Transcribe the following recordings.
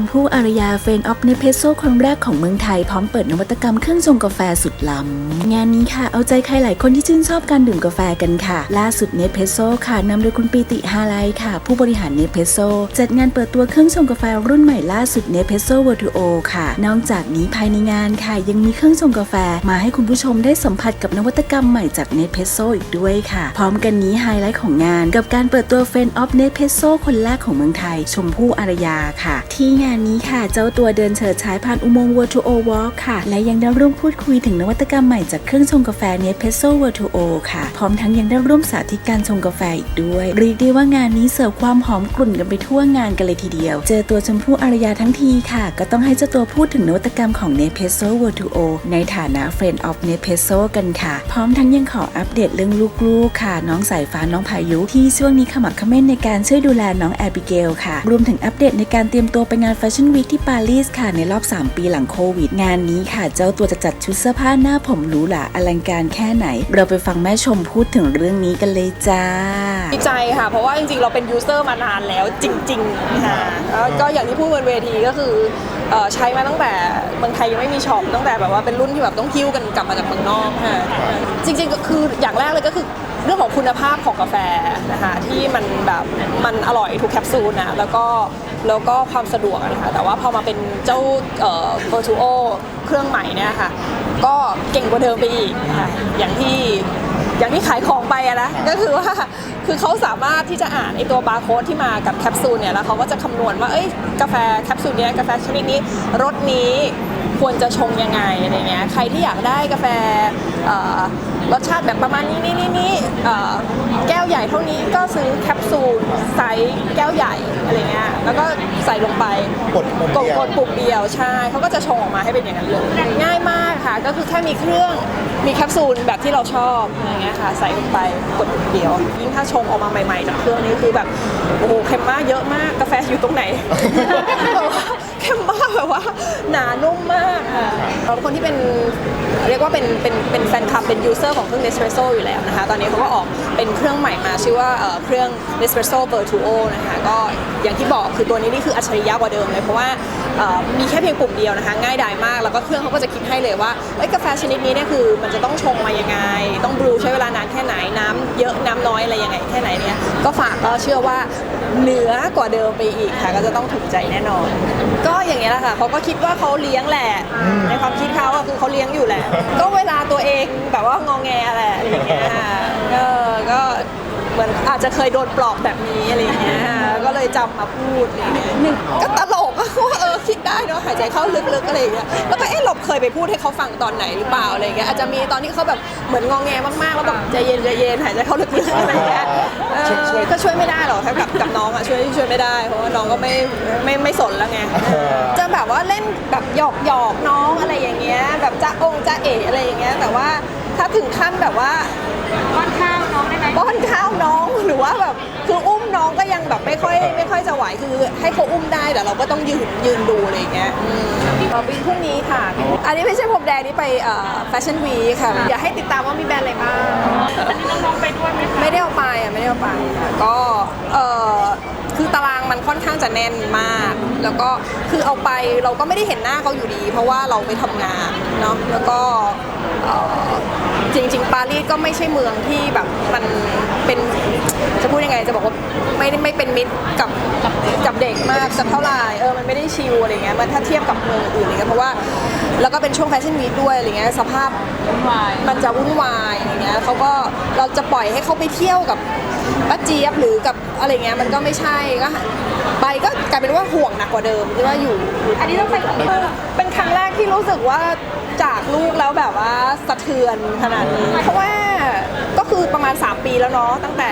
มพู่อารยาเฟนออฟเนเพโซคนแรกของเมืองไทยพร้อมเปิดนวัตกรรมเครื่องชงกาแฟสุดล้ำ งานนี้ค่ะ เอาใจใครหลายคนที่ชื่นชอบการดื่มกาแฟกันค่ะ ล่าสุดเนเพโซค่ะนำโดยคุณปีติฮาไลค่ะ ผู้บริหารเนเพโซจัดงานเปิดตัวเครื่องชงกาแฟรุ่นใหม่ล่าสุดเนเพโซเวอร์ทูโอค่ะ นอกจากนี้ภายในงานค่ะ ยังมีเครื่องชงกาแฟมาให้คุณผู้ชมได้สัมผัสกับนวัตกรรมใหม่จากเนเพโซอีกด้วยค่ะ พร้อมกันนี้ไฮไลท์ของงาน กับการเปิดตัวเฟนออฟเนเพโซคนแรกของเมืองไทย ชมพู่อารยาค่ะ ที่งานนี้ค่ะ เจ้าตัวเดินเฉิดฉายผ่านอุโมงค์ Virtuo Walk ค่ะ และยังได้ร่วมพูดคุยถึงนวัตกรรมใหม่จากเครื่องชงกาแฟเนเพโซ Virtuo ค่ะ พร้อมทั้งยังได้ร่วมสาธิตการชงกาแฟอีกด้วย เรียกได้ว่างานนี้เสิร์ฟความหอมกลุ่นกันไปทั่วงานกันเลยทีเดียว เจอตัวชมพู่อารยาทั้งทีค่ะ ก็ต้องให้เจ้าตัวพูดถึงนวัตกรรมของเนเพโซ Virtuo ในฐานะ Friend of n e p e s o กันค่ะ พร้อมทั้งยังขออัปเดตเรื่องลูกๆค่ะ น้องสายฟ้าน้องพายุที่ช่วงนี้ขมักขม้นในการช่วยดูแลน้องแอบิเกลค่ะ รวมถึงอัปเดตในการเตรียมตัวไปงานแฟชั่นวีคที่ปารีสค่ะในรอบ 3 ปีหลังโควิด งานนี้ค่ะ เจ้าตัวจะจัดชุดเสื้อผ้าหน้าผมหรูหราอลังการแค่ไหน เราไปฟังแม่ชมพูดถึงเรื่องนี้กันเลยจ้าดีใจค่ะ เพราะว่าจริงๆ เราเป็นยูเซอร์มานานแล้วจริงๆค่ะก็อย่างที่พูดบนเวทีก็คือเอ่อใช้มาตั้งแต่เมืองไทยยังไม่มีช็อปตั้งแต่แบบว่าเป็นรุ่นที่แบบต้องคิ้วกันกลับมาจากเมืองนอกค่ะจริงๆก็คืออย่างแรกเลยก็คือเรื่องของคุณภาพของกาแฟนะคะที่มันแบบมันอร่อยทุกแคปซูลนะแล้วก็ แล้วก็ความสะดวกนะคะแต่ว่าพอมาเป็นเจ้าเอ่อ Virtuo เครื่องใหม่เนี่ยค่ะก็เก่งกว่าเดิมไปอีกค่ะอย่างที่ อย่างที่ขายของไปอะนะก็คือว่าคือเขาสามารถที่จะอ่านไอตัวบาร์โค้ดที่มากับแคปซูลเนี่ยแล้วเขาก็จะคำนวณว่าเอ้ยกาแฟแคปซูลเนี้ยกาแฟชนิดนี้รสนี้ควรจะชงยังไงอะไรเงี้ยใครที่อยากได้กาแฟเอ่อรสชาติแบบประมาณนี้นี่นี่นี่เอ่อแก้วใหญ่เท่านี้ก็ซื้อแคปซูลไซส์แก้วใหญ่อะไรเงี้ยแล้วก็ใส่ลงไปกดปุ่มเดียวกดปุ่มเดียวใช่เขาก็จะชงออกมาให้เป็นอย่างนั้นเลยง่ายมาก คะ ก็คือแค่มีเครื่องมีแคปซูลแบบที่เราชอบอะไรเงี้ยค่ะ ใส่ลงไปกดปุ่มเดียวยิ่งถ้าชงออกมาใหม่ๆจากเครื่องนี้คือแบบโอ้โหเค็มมากเยอะมากกาแฟอยู่ตรงไหนแบบว่าเข้มมากแบบว่าหนานุ่มมากค่ะเราเป็นคนที่เป็นเรียกว่าเป็นเป็นเป็นแฟนคลับเป็นยูเซอร์ของเครื่อง Nespresso อยู่แล้วนะคะ ตอนนี้เขาก็ออกเป็นเครื่องใหม่มาชื่อว่าเครื่อง Nespresso Virtuo นะคะก็อย่างที่บอกคือตัวนี้นี่คืออัจฉริยะกว่าเดิมเลย เพราะว่ามีแค่เพียงปุ่มเดียวนะคะ ง่ายดายมากแล้วก็เครื่องเขาก็จะคิดให้เลยว่าว่าเอ้ยกาแฟชนิดนี้เนี่ยคือมันจะต้องชงมายังไง ต้องบรูใช้เวลานานแค่ไหนน้ำเยอะน้ำน้อยอะไรยังไงแค่ไหนเนี่ยก็ฝากก็เชื่อว่าเหนือกว่าเดิมไปอีกค่ะ ก็จะต้องถูกใจแน่นอน ก็อย่างเงี้ยแหละค่ะเขาก็คิดว่าเขาเลี้ยงแหละในความคิดเขาอะคือเขาเลี้ยงอยู่แหละ ก็เวลาตัวเองแบบว่างองแงแหละอะไรอย่างเงี้ยค่ะเออก็เหมือนอาจจะเคยโดนปลอบแบบนี้อะไรอย่างเงี้ยค่ะก็เลยจำมาพูดอะไรอย่างเงี้ยหนึ่งก็ตลกอะว่าเออคิดได้เนาะหายใจเข้าลึกๆอะไรอย่างเงี้ย ยไปพูดให้เขาฟังตอนไหนหรือเปล่าอะไรอย่างเงี้ยอาจจะมีตอนที่เขาแบบเหมือนงองแงมากๆแล้วแบบใจเย็นใจเย็นหายใจเข้าลึกๆอะไรอย่างเงี้ยเออก็ช่วยไม่ได้หรอกถ้ากับกับน้องอะช่วยช่วยไม่ได้เพราะว่าน้องก็ไม่ไม่ไม่สนแล้วไงจะแบบว่าเล่นแบบหยอกหยอกน้องอะไรอย่างเงี้ยแบบจ้าองจ้าเอ๋อะไรอย่างเงี้ยแต่ว่าถ้าถึงขั้นแบบว่าป้อนข้าวน้องได้ไหมป้อนข้าวน้องหรือว่าแบบคื ออุ้มน้องก็ยังแบบไม่ค่อยไม่ค่อยจะไหวคือให้เขาอุ้มได้แต่เราก็ต้องยืนยืนดูอะไรอย่างเงี้ยอืมเอ่อปีพรุ่งนี้ค่ะ อันนี้ไม่ใช่ผมแดงนี่ไปแฟชั่นวีค่ะ อยากให้ติดตามว่ามีแบรนด์อะไรบ้างอันนี้น้องๆไปด้วยไหมคะไม่ได้เอาไปอะไม่ได้เอาไปค่ะก็เออคือตารางมันค่อนข้างจะแน่นมาก แล้วก็คือเอาไปเราก็ไม่ได้เห็นหน้าเขาอยู่ดี เพราะว่าเราไปทำงานเนาะแล้วก็เอ่อจริง ๆ ปารีสก็ไม่ใช่เมืองที่แบบมันเป็นจะพูดยังไงจะบอกว่า ไม่ได้ไม่เป็นมิตรกับกับเด็กมากสักเท่าไหร่เออมันไม่ได้ชิลอะไรเงี้ยมันถ้าเทียบกับเมืองอื่นอะไรเงี้ยเพราะว่าแล้วก็เป็นช่วงแฟชั่นวีคด้วยอะไรเงี้ยสภาพมันจะวุ่นวายอะไรเงี้ยเขาก็เราจะปล่อยให้เขาไปเที่ยวกับป้าเจี๊ยบหรือกับอะไรเงี้ยมันก็ไม่ใช่ก็ไปก็กลายเป็นว่าห่วงหนักกว่าเดิมที่ว่าอยู่ อันนี้ต้องไปเป็นครั้งแรกที่รู้สึกว่าจากลูกแล้วแบบว่าสะเทือนขนาดนี้เพราะว่าก็คือประมาณ 3 ปีแล้วเนาะตั้งแต่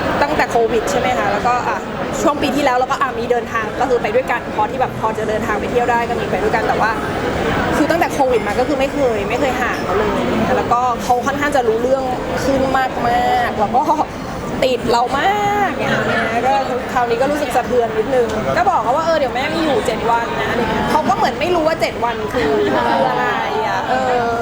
ตั้ง แต่โควิดใช่ไหมคะแล้วก็อะช่วงปีที่แล้วเราก็อะมีเดินทางก็คือไปด้วยกันพอที่แบบพอจะเดินทางไปเที่ยวได้ก็มีไปด้วยกันแต่ว่า คือตั้งแต่โควิดมาก็คือไม่เคยไม่เคยห่างเขาเลยแล้วก็เขาค่อนข้างจะรู้เรื่องขึ้นมากมากๆแล้วก็ติดเรามากอย่างเงี้ยก็คราวนี้ก็รู้สึกสะเทือนนิดนึงก็บอกเขาว่าเออเดี๋ยวแม่ไม่อยู่ 7 วันนะอะไรเงี้ยเขาก็เหมือนไม่รู้ว่า 7 วันคือคืออะไรอะเออ